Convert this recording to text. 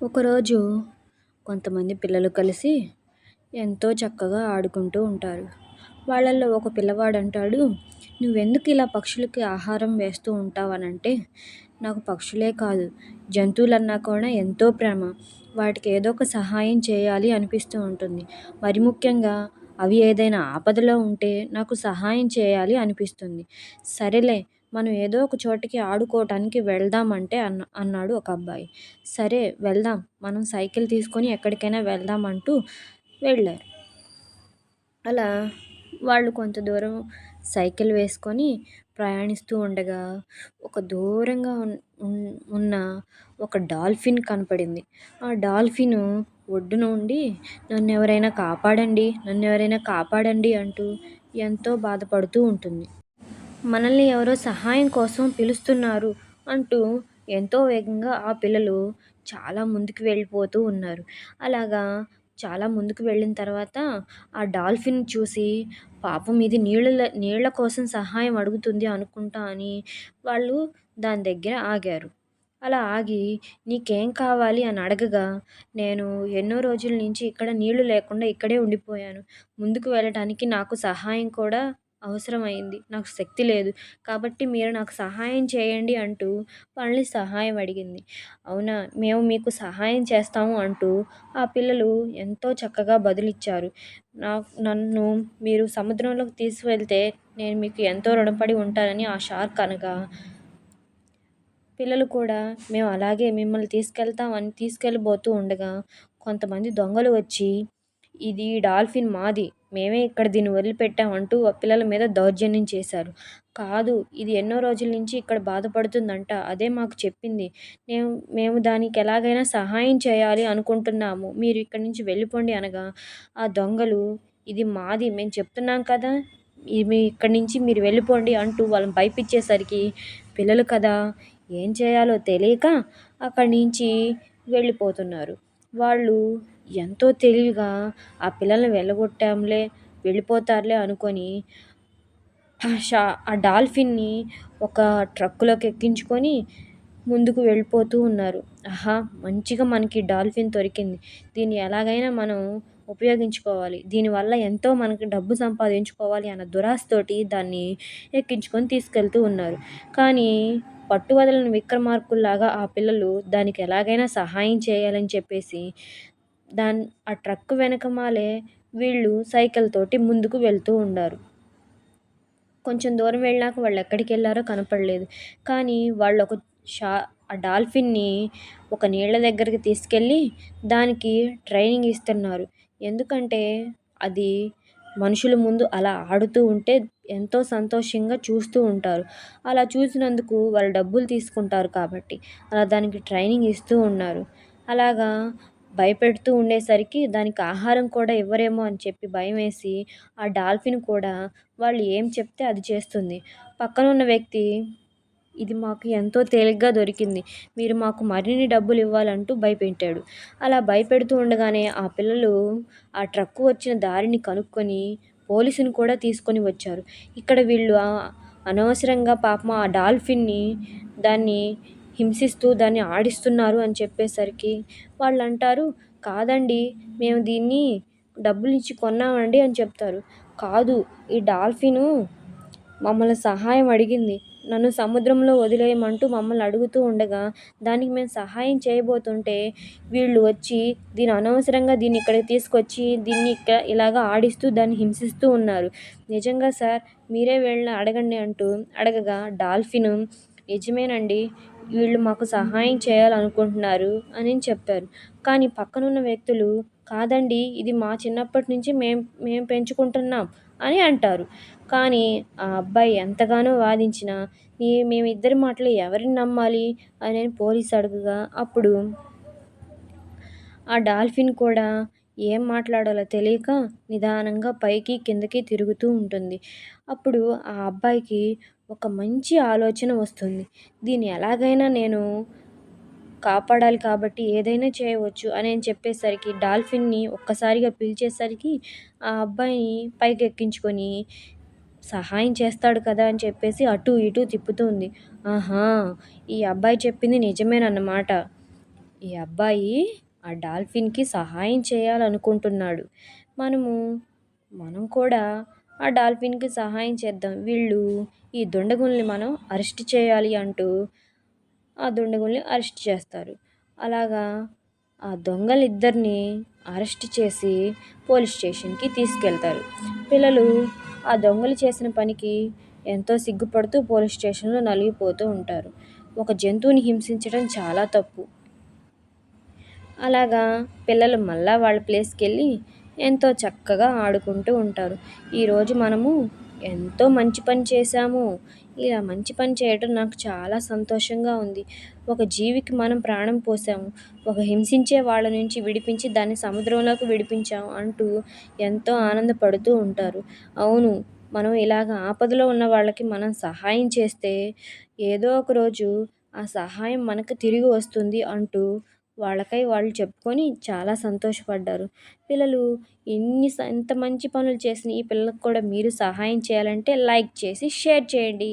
ఒకరోజు కొంతమంది పిల్లలు కలిసి ఎంతో చక్కగా ఆడుకుంటూ ఉంటారు. వాళ్ళల్లో ఒక పిల్లవాడు అంటాడు నువ్వెందుకు ఇలా పక్షులకి ఆహారం వేస్తూ ఉంటావు అని అంటే నాకు పక్షులే కాదు జంతువులన్నా కూడా ఎంతో ప్రేమ వాటికి ఏదో ఒక సహాయం చేయాలి అనిపిస్తూ ఉంటుంది. మరి ముఖ్యంగా అవి ఏదైనా ఆపదలో ఉంటే నాకు సహాయం చేయాలి అనిపిస్తుంది. సరేలే మనం ఏదో ఒక చోటికి ఆడుకోవటానికి వెళ్దామంటే అన్న అన్నాడు ఒక అబ్బాయి. సరే వెళ్దాం. మనం సైకిల్ తీసుకొని ఎక్కడికైనా వెళ్దాం అంటూ వెళ్ళారు. అలా వాళ్ళు కొంత దూరం సైకిల్ వేసుకొని ప్రయాణిస్తూ ఉండగా ఒక దూరంగా ఉన్న ఒక డాల్ఫిన్ కనపడింది. ఆ డాల్ఫిన్ ఒడ్డున ఉండి నన్ను ఎవరైనా కాపాడండి నన్ను ఎవరైనా కాపాడండి అంటూ ఎంతో బాధపడుతూ ఉంటుంది. మనల్ని ఎవరో సహాయం కోసం పిలుస్తున్నారు అంటూ ఎంతో వేగంగా ఆ పిల్లలు చాలా ముందుకు వెళ్ళిపోతూ ఉన్నారు. అలాగా చాలా ముందుకు వెళ్ళిన తర్వాత ఆ డాల్ఫిన్ చూసి పాపం ఇది నీళ్ళ నీళ్ళ కోసం సహాయం అడుగుతుంది అనుకుంటా అని వాళ్ళు దాని దగ్గర ఆగారు. అలా ఆగి నీకేం కావాలి అని అడగగా నేను ఎన్నో రోజుల నుంచి ఇక్కడ నీళ్ళు లేకుండా ఇక్కడే ఉండిపోయాను. ముందుకు వెళ్ళటానికి నాకు సహాయం కూడా అవసరమైంది. నాకు శక్తి లేదు. కాబట్టి మీరు నాకు సహాయం చేయండి అంటూ వాళ్ళని సహాయం అడిగింది. అవునా? మేము మీకు సహాయం చేస్తాము అంటూ ఆ పిల్లలు ఎంతో చక్కగా బదులిచ్చారు. నాకు నన్ను మీరు సముద్రంలోకి తీసుకువెళ్తే నేను మీకు ఎంతో రుణపడి ఉంటానని ఆ షార్క్ అనగా పిల్లలు కూడా మేము అలాగే మిమ్మల్ని తీసుకెళ్తామని తీసుకెళ్ళిపోతూ ఉండగా కొంతమంది దొంగలు వచ్చి ఇది డాల్ఫిన్ మాది. మేమే ఇక్కడ దీన్ని వదిలిపెట్టాం అంటూ పిల్లల మీద దౌర్జన్యం చేశారు. కాదు ఇది ఎన్నో రోజుల నుంచి ఇక్కడ బాధపడుతుందంట. అదే మాకు చెప్పింది. మేము మేము దానికి ఎలాగైనా సహాయం చేయాలి అనుకుంటున్నాము. మీరు ఇక్కడి నుంచి వెళ్ళిపోండి అనగా ఆ దొంగలు ఇది మాది మేము చెప్తున్నాం కదా మీ ఇక్కడి నుంచి మీరు వెళ్ళిపోండి అంటూ వాళ్ళని భయపించేసరికి పిల్లలు కదా ఏం చేయాలో తెలియక అక్కడి నుంచి వెళ్ళిపోతున్నారు. వాళ్ళు ఎంతో తెలివిగా ఆ పిల్లల్ని వెళ్ళగొట్టాంలే వెళ్ళిపోతారులే అనుకొని షా ఆ డాల్ఫిన్ని ఒక ట్రక్కులోకి ఎక్కించుకొని ముందుకు వెళ్ళిపోతూ ఉన్నారు. ఆహా మంచిగా మనకి డాల్ఫిన్ దొరికింది. దీన్ని ఎలాగైనా మనం ఉపయోగించుకోవాలి. దీనివల్ల ఎంతో మనకి డబ్బు సంపాదించుకోవాలి అన్న దురాశతోటి దాన్ని ఎక్కించుకొని తీసుకెళ్తూ ఉన్నారు. కానీ పట్టువదలని విక్రమార్కుల్లాగా ఆ పిల్లలు దానికి ఎలాగైనా సహాయం చేయాలని చెప్పేసి దాని ఆ ట్రక్ వెనకమాలే వీళ్ళు సైకిల్ తోటి ముందుకు వెళ్తూ ఉండారు. కొంచెం దూరం వెళ్ళాక వాళ్ళు ఎక్కడికి వెళ్ళారో కనపడలేదు. కానీ వాళ్ళు ఒక షా ఆ డాల్ఫిన్ని ఒక నీళ్ళ దగ్గరికి తీసుకెళ్ళి దానికి ట్రైనింగ్ ఇస్తున్నారు. ఎందుకంటే అది మనుషుల ముందు అలా ఆడుతూ ఉంటే ఎంతో సంతోషంగా చూస్తూ ఉంటారు. అలా చూసినందుకు వాళ్ళు డబ్బులు తీసుకుంటారు కాబట్టి అలా దానికి ట్రైనింగ్ ఇస్తూ ఉన్నారు. అలాగా భయపెడుతూ ఉండేసరికి దానికి ఆహారం కూడా ఇవ్వరేమో అని చెప్పి భయం వేసి ఆ డాల్ఫిన్ కూడా వాళ్ళు ఏం చెప్తే అది చేస్తుంది. పక్కన ఉన్న వ్యక్తి ఇది మాకు ఎంతో తేలిగ్గా దొరికింది. మీరు మాకు మరిన్ని డబ్బులు ఇవ్వాలంటూ భయపెట్టాడు. అలా భయపెడుతూ ఉండగానే ఆ పిల్లలు ఆ ట్రక్కు వచ్చిన దారిని కనుక్కొని పోలీసుని కూడా తీసుకొని వచ్చారు. ఇక్కడ వీళ్ళు అనవసరంగా పాపం ఆ డాల్ఫిన్ని దాన్ని హింసిస్తూ దాన్ని ఆడిస్తున్నారు అని చెప్పేసరికి వాళ్ళు అంటారు కాదండి మేము దీన్ని డబ్బులు ఇచ్చి కొన్నామండి అని చెప్తారు. కాదు ఈ డాల్ఫిను మమ్మల్ని సహాయం అడిగింది. నన్ను సముద్రంలో వదిలేయమంటూ మమ్మల్ని అడుగుతూ ఉండగా దానికి మేము సహాయం చేయబోతుంటే వీళ్ళు వచ్చి దీని అనవసరంగా దీన్ని ఇక్కడికి తీసుకొచ్చి దీన్ని ఇక్కడ ఇలాగా ఆడిస్తూ దాన్ని హింసిస్తూ ఉన్నారు. నిజంగా సార్ మీరే వీళ్ళని అడగండి అంటూ అడగగా డాల్ఫిన్ నిజమేనండి వీళ్ళు మాకు సహాయం చేయాలనుకుంటున్నారు అని చెప్పారు కానీ పక్కనున్న వ్యక్తులు కాదండి ఇది మా చిన్నప్పటి నుంచి మేం మేము పెంచుకుంటున్నాం అని అంటారు. కానీ ఆ అబ్బాయి ఎంతగానో వాదించినా ఈ మేమిద్దరి మాటలు ఎవరిని నమ్మాలి? అని పోలీస్ అడుగుగా అప్పుడు ఆ డాల్ఫిన్ కూడా ఏం మాట్లాడాలో తెలియక నిదానంగా పైకి కిందకి తిరుగుతూ ఉంటుంది. అప్పుడు ఆ అబ్బాయికి ఒక మంచి ఆలోచన వస్తుంది. దీన్ని ఎలాగైనా నేను కాపాడాలి కాబట్టి ఏదైనా చేయవచ్చు అని చెప్పేసరికి డాల్ఫిన్ని ఒక్కసారిగా పిలిచేసరికి ఆ అబ్బాయిని పైకి ఎక్కించుకొని సహాయం చేస్తాడు కదా అని చెప్పేసి అటు ఇటు తిప్పుతుంది. ఆహా ఈ అబ్బాయి చెప్పింది నిజమేనన్నమాట. ఈ అబ్బాయి ఆ డాల్ఫిన్కి సహాయం చేయాలనుకుంటున్నాడు. మనము మనం కూడా ఆ డాల్ఫిన్కి సహాయం చేద్దాం. వీళ్ళు ఈ దుండగుల్ని మనం అరెస్ట్ చేయాలి అంటూ ఆ దుండగుల్ని అరెస్ట్ చేస్తారు. అలాగా ఆ దొంగలిద్దరిని అరెస్ట్ చేసి పోలీస్ స్టేషన్కి తీసుకెళ్తారు. పిల్లలు ఆ దొంగలు చేసిన పనికి ఎంతో సిగ్గుపడుతూ పోలీస్ స్టేషన్లో నలిగిపోతూ ఉంటారు. ఒక జంతువుని హింసించడం చాలా తప్పు. అలాగా పిల్లలు మళ్ళీ వాళ్ళ ప్లేస్కి వెళ్ళి ఎంతో చక్కగా ఆడుకుంటూ ఉంటారు. ఈరోజు మనము ఎంతో మంచి పని చేశాము. ఇలా మంచి పని చేయడం నాకు చాలా సంతోషంగా ఉంది. ఒక జీవికి మనం ప్రాణం పోసాము. ఒక హింసించే వాళ్ళ నుంచి విడిపించి దాన్ని సముద్రంలోకి విడిపించాము అంటూ ఎంతో ఆనందపడుతూ ఉంటారు. అవును మనం ఇలాగ ఆపదలో ఉన్న వాళ్ళకి మనం సహాయం చేస్తే ఏదో ఒక రోజు ఆ సహాయం మనకు తిరిగి వస్తుంది అంటూ వాళ్ళకై వాళ్ళు చెప్పుకొని చాలా సంతోషపడ్డారు. పిల్లలు ఎన్ని ఎంత మంచి పనులు చేసిన ఈ పిల్లలకు కూడా మీరు సహాయం చేయాలంటే లైక్ చేసి షేర్ చేయండి.